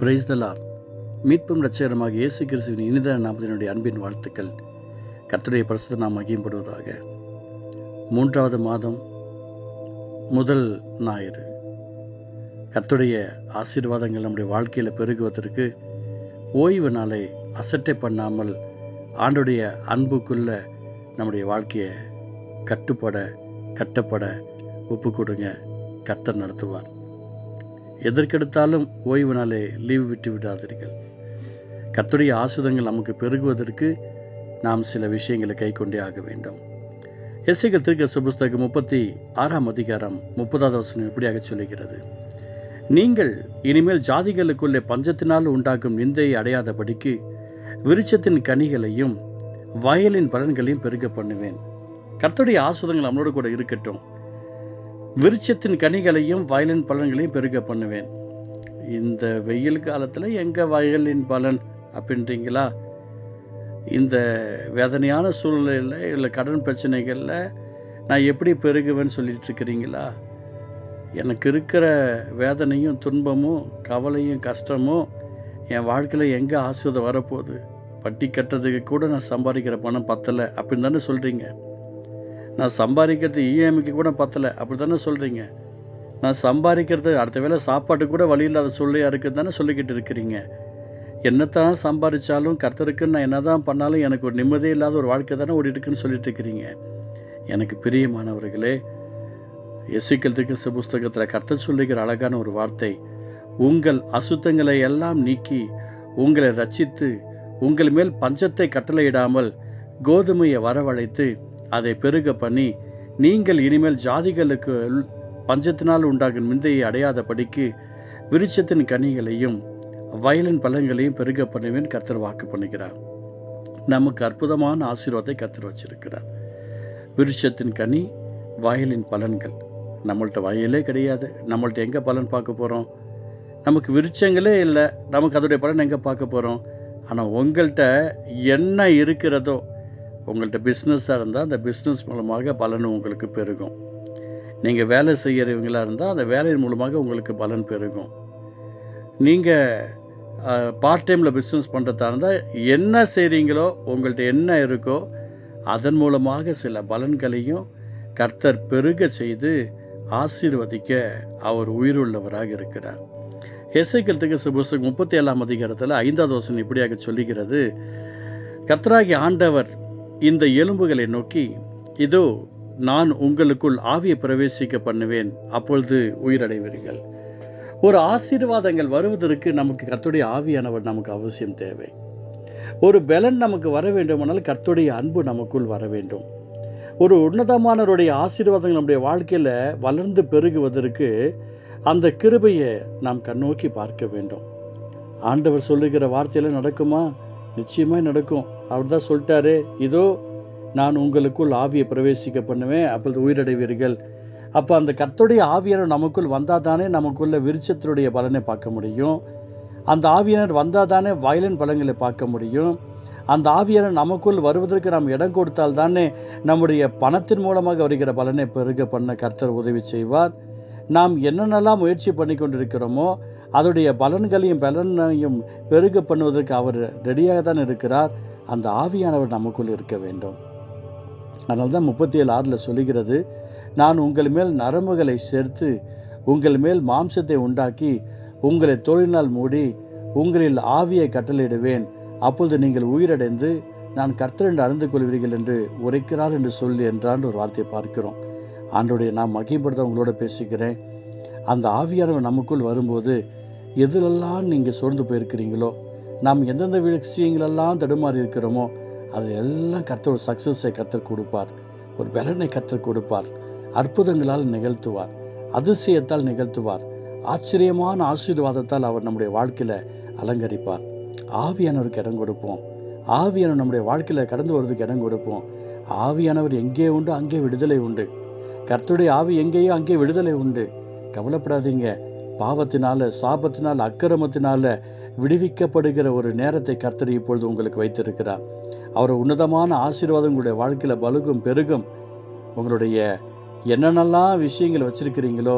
Price தலார் மீட்பும் ரட்சகரமாக இயேசு கிறிஸ்துவின் இனிதான நாமத்தினுடைய அன்பின் வாழ்த்துக்கள். கர்த்தருடைய பரிசுத்த நாம் மகிம்படுவதாக மூன்றாவது மாதம் முதல் ஞாயிறு. கர்த்தருடைய ஆசீர்வாதங்கள் நம்முடைய வாழ்க்கையில் பெருகுவதற்கு ஓய்வு நாளை அசட்டை பண்ணாமல் ஆண்டுடைய அன்புக்குள்ள நம்முடைய வாழ்க்கையை கட்டுப்பட கட்டப்பட ஒப்பு கொடுங்க கர்த்தர் நடத்துவார். எதற்கெடுத்தாலும் ஓய்வு நாளே லீவு விட்டு விடாதீர்கள். கத்துடைய ஆசுதங்கள் நமக்கு பெருகுவதற்கு நாம் சில விஷயங்களை கை கொண்டே ஆக வேண்டும். எஸ்ஐகள் திருக்க புஸ்தகம் முப்பத்தி ஆறாம் அதிகாரம் முப்பதாவது வசனம் இப்படியாக சொல்லுகிறது. நீங்கள் இனிமேல் ஜாதிகளுக்குள்ளே பஞ்சத்தினால் உண்டாகும் நிந்தையை அடையாதபடிக்கு விருட்சத்தின் கனிகளையும் வயலின் பலன்களையும் பெருக பண்ணுவேன். கர்த்தருடைய ஆசுதங்கள் நம்மளோட கூட இருக்கட்டும். விருட்சத்தின் கனிகளையும் வயலின் பலன்களையும் பெருக பண்ணுவேன். இந்த வெயில் காலத்தில் எங்கள் வயலின் பலன் அப்படின்றீங்களா? இந்த வேதனையான சூழ்நிலையில் இல்லை கடன் பிரச்சனைகளில் நான் எப்படி பெருகுவேன்னு சொல்லிட்டு இருக்கிறீங்களா எனக்கு இருக்கிற வேதனையும் துன்பமும் கவலையும் கஷ்டமும் என் வாழ்க்கையில் எங்கே ஆசிரியர் வரப்போகுது? பட்டி கட்டுறதுக்கு கூட நான் சம்பாதிக்கிற பணம் பத்தலை அப்படின்னு தானே சொல்கிறீங்க நான் சம்பாதிக்கிறது இஎம்ஐக்கு கூட பத்தலை. அப்படி தானே சொல்கிறீங்க நான் சம்பாதிக்கிறது அடுத்த வேளை சாப்பாட்டு கூட வழி இல்லாத சூழ்நிலையாக இருக்குது தானே சொல்லிக்கிட்டு இருக்கிறீங்க. என்னத்தான் சம்பாதிச்சாலும் கர்த்தருக்கு நான் என்ன தான் பண்ணாலும் எனக்கு ஒரு நிம்மதியே இல்லாத ஒரு வாழ்க்கை தானே ஓடிட்டுருக்குன்னு சொல்லிட்டு இருக்கிறீங்க. எனக்கு பிரியமானவர்களே எசிக்கல் திருக்க புஸ்தகத்தில் கர்த்தர் சொல்லுகிற அழகான ஒரு வார்த்தை உங்கள் அசுத்தங்களை எல்லாம் நீக்கி உங்களை ரச்சித்து உங்கள் மேல் பஞ்சத்தை கட்டளையிடாமல் கோதுமையை வரவழைத்து அதை பெருக பண்ணி நீங்கள் இனிமேல் ஜாதிகளுக்கு பஞ்சத்தினால் உண்டாகும் மிந்தையை அடையாதபடிக்கு விருட்சத்தின் கனிகளையும் வயலின் பழங்களையும் பெருக பண்ணுவேன் கர்த்தர் வாக்கு பண்ணுகிறார். நமக்கு அற்புதமான ஆசீர்வாதத்தை கர்த்தர் வச்சிருக்கிறார். விருட்சத்தின் கனி வயலின் பலன்கள். நம்மள்ட்ட வயலே கிடையாது. நம்மள்ட்ட எங்கே பலன் பார்க்க போகிறோம் நமக்கு விருட்சங்களே இல்லை. நமக்கு அதோடைய பலன் எங்கே பார்க்க போகிறோம் ஆனால் உங்கள்கிட்ட என்ன இருக்கிறதோ உங்கள்கிட்ட பிஸ்னஸாக இருந்தால் அந்த பிஸ்னஸ் மூலமாக பலன் உங்களுக்கு பெருகும். நீங்கள் வேலை செய்கிறவங்களாக இருந்தால் அந்த வேலையின் மூலமாக உங்களுக்கு பலன் பெருகும். நீங்கள் பார்ட் டைமில் பிஸ்னஸ் பண்ணுறதா இருந்தால் என்ன செய்கிறீங்களோ உங்கள்கிட்ட என்ன இருக்கோ அதன் மூலமாக சில பலன்களையும் கர்த்தர் பெருக செய்து ஆசீர்வதிக்க அவர் உயிருள்ளவராக இருக்கிறார். எஸ்ஐக்கல்துக்கு புஸ்தகம் முப்பத்தி ஏழாம் அதிகாரத்தில் ஐந்தாவது வசனம் இப்படியாக சொல்லுகிறது. கர்த்தராகி ஆண்டவர் இந்த எலும்புகளை நோக்கி இதோ நான் உங்களுக்குள் ஆவியை பிரவேசிக்க பண்ணுவேன். அப்பொழுது உயிரடைவீர்கள். ஒரு ஆசீர்வாதங்கள் வருவதற்கு நமக்கு கர்த்துடைய ஆவியானவர் நமக்கு அவசியம் தேவை. ஒரு பலன் நமக்கு வர வேண்டுமானால் கர்த்துடைய அன்பு நமக்குள் வர வேண்டும். ஒரு உன்னதமானவருடைய ஆசீர்வாதங்கள் நம்முடைய வாழ்க்கையில் வளர்ந்து பெருகுவதற்கு அந்த கிருபையை நாம் கண்ணோக்கி பார்க்க வேண்டும். ஆண்டவர் சொல்லுகிற வார்த்தையில் நடக்குமா? நிச்சயமாக நடக்கும். அவர் தான் சொல்லிட்டாரு இதோ நான் உங்களுக்குள் ஆவியை பிரவேசிக்க பண்ணுவேன் அப்பொழுது உயிரடைவீர்கள். அப்போ அந்த கர்த்தருடைய ஆவியனர் நமக்குள் வந்தால் தானே நமக்குள்ள விருச்சத்தினுடைய பலனை பார்க்க முடியும். அந்த ஆவியனர் வந்தால் தானே வயலின் பலன்களை பார்க்க முடியும். அந்த ஆவியனர் நமக்குள் வருவதற்கு நாம் இடம் கொடுத்தால் தானே நம்முடைய பணத்தின் மூலமாக வருகிற பலனை பெருக பண்ண கர்த்தர் உதவி செய்வார். நாம் என்னென்னலாம் முயற்சி பண்ணி கொண்டிருக்கிறோமோ அதோடைய பலன்களையும் பலனையும் பெருக பண்ணுவதற்கு அவர் ரெடியாக தான் இருக்கிறார். அந்த ஆவியானவர் நமக்குள் இருக்க வேண்டும். அதனால தான் முப்பத்தி ஏழு ஆறில் சொல்லுகிறது நான் உங்கள் மேல் நரம்புகளை சேர்த்து உங்கள் மேல் மாம்சத்தை உண்டாக்கி உங்களை தொழிலினால் மூடி உங்களில் ஆவியை கட்டளையிடுவேன். அப்பொழுது நீங்கள் உயிரடைந்து நான் கர்த்தர் என்று அறிந்து கொள்வீர்கள் என்று உரைக்கிறார் என்று சொல்லி என்றான் ஒரு வார்த்தையை பார்க்கிறோம். ஆண்டுடைய நான் மகிப்படுத்த உங்களோட பேசிக்கிறேன் அந்த ஆவியானவர் நமக்குள் வரும்போது எதிலெல்லாம் நீங்கள் சோர்ந்து போயிருக்கிறீங்களோ நாம் எந்தெந்த விஷயங்களெல்லாம் தடுமாறி இருக்கிறோமோ அது எல்லாம் கர்த்தர் ஒரு சக்ஸஸை கொடுப்பார். ஒரு பலனை கற்றுக் கொடுப்பார். அற்புதங்களால் நிகழ்த்துவார். அதிசயத்தால் நிகழ்த்துவார். ஆச்சரியமான ஆசீர்வாதத்தால் அவர் நம்முடைய வாழ்க்கையில் அலங்கரிப்பார். ஆவியானவருக்கு இடம் கொடுப்போம். ஆவியானவர் நம்முடைய வாழ்க்கையில் கடந்து வர்றதுக்கு இடம் கொடுப்போம். ஆவியானவர் எங்கே உண்டு அங்கே விடுதலை உண்டு. கர்த்துடைய ஆவி எங்கேயோ அங்கே விடுதலை உண்டு. கவலைப்படாதீங்க. பாவத்தினால சாபத்தினால் அக்கிரமத்தினால விடுவிக்கப்படுகிற ஒரு நேரத்தை கர்த்தர் இப்பொழுது உங்களுக்கு வைத்திருக்கிறார். அவர் உன்னதமான ஆசீர்வாதம் உங்களுடைய வாழ்க்கையில் பலுகும் பெருகும். உங்களுடைய என்னென்னலாம் விஷயங்கள் வச்சுருக்கிறீங்களோ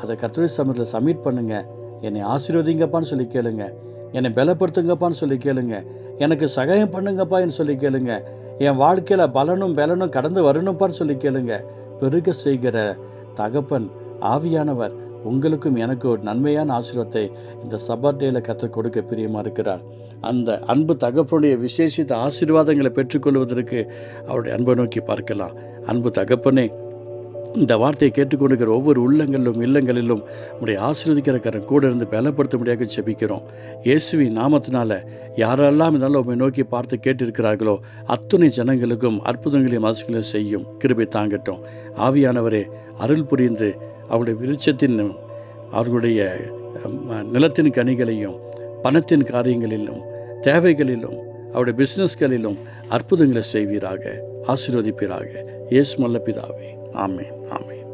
அதை கர்த்தருடைய சமயத்தில் சப்மிட் பண்ணுங்கள் என்னை ஆசீர்வதிங்கப்பான்னு சொல்லி கேளுங்க. என்னை பலப்படுத்துங்கப்பான்னு சொல்லி கேளுங்க. எனக்கு சகாயம் பண்ணுங்கப்பான்னு சொல்லி கேளுங்க. என் வாழ்க்கையில் பலனும் பலனும் கடந்து வரணும்ப்பான்னு சொல்லி கேளுங்க. பெருக செய்கிற தகப்பன் ஆவியானவர். உங்களுக்கும் எனக்கு ஒரு நன்மையான ஆசீர்வாதத்தை இந்த சபாட்டையில் கற்று கொடுக்க பிரியமாக இருக்கிறார். அந்த அன்பு தகப்பனுடைய விசேஷித்த ஆசீர்வாதங்களை பெற்றுக்கொள்வதற்கு அவருடைய அன்பை நோக்கி பார்க்கலாம். அன்பு தகப்பனே இந்த வார்த்தையை கேட்டுக்கொண்டிருக்கிற ஒவ்வொரு உள்ளங்களிலும் இல்லங்களிலும் நம்முடைய ஆசீர்வதிக்கிற கரம் கூட இருந்து பலப்படுத்த முடியாத செபிக்கிறோம் இயேசுவி நாமத்தினால யாரெல்லாம் இதனால் உண்மை நோக்கி பார்த்து கேட்டிருக்கிறார்களோ அத்துணை ஜனங்களுக்கும் அற்புதங்களையும் ஆசைகளையும் செய்யும் கிருபை தாங்கட்டும். ஆவியானவரே அருள் புரிந்து அவருடைய விருட்சத்தின் அவர்களுடைய நிலத்தின் கனிகளையும் பணத்தின் காரியங்களிலும் தேவைகளிலும் அவருடைய பிஸ்னஸ்களிலும் அற்புதங்களை செய்வீராக ஆசீர்வதிப்பீராக. இயேசு மல்ல பிதாவே Amen. Amen.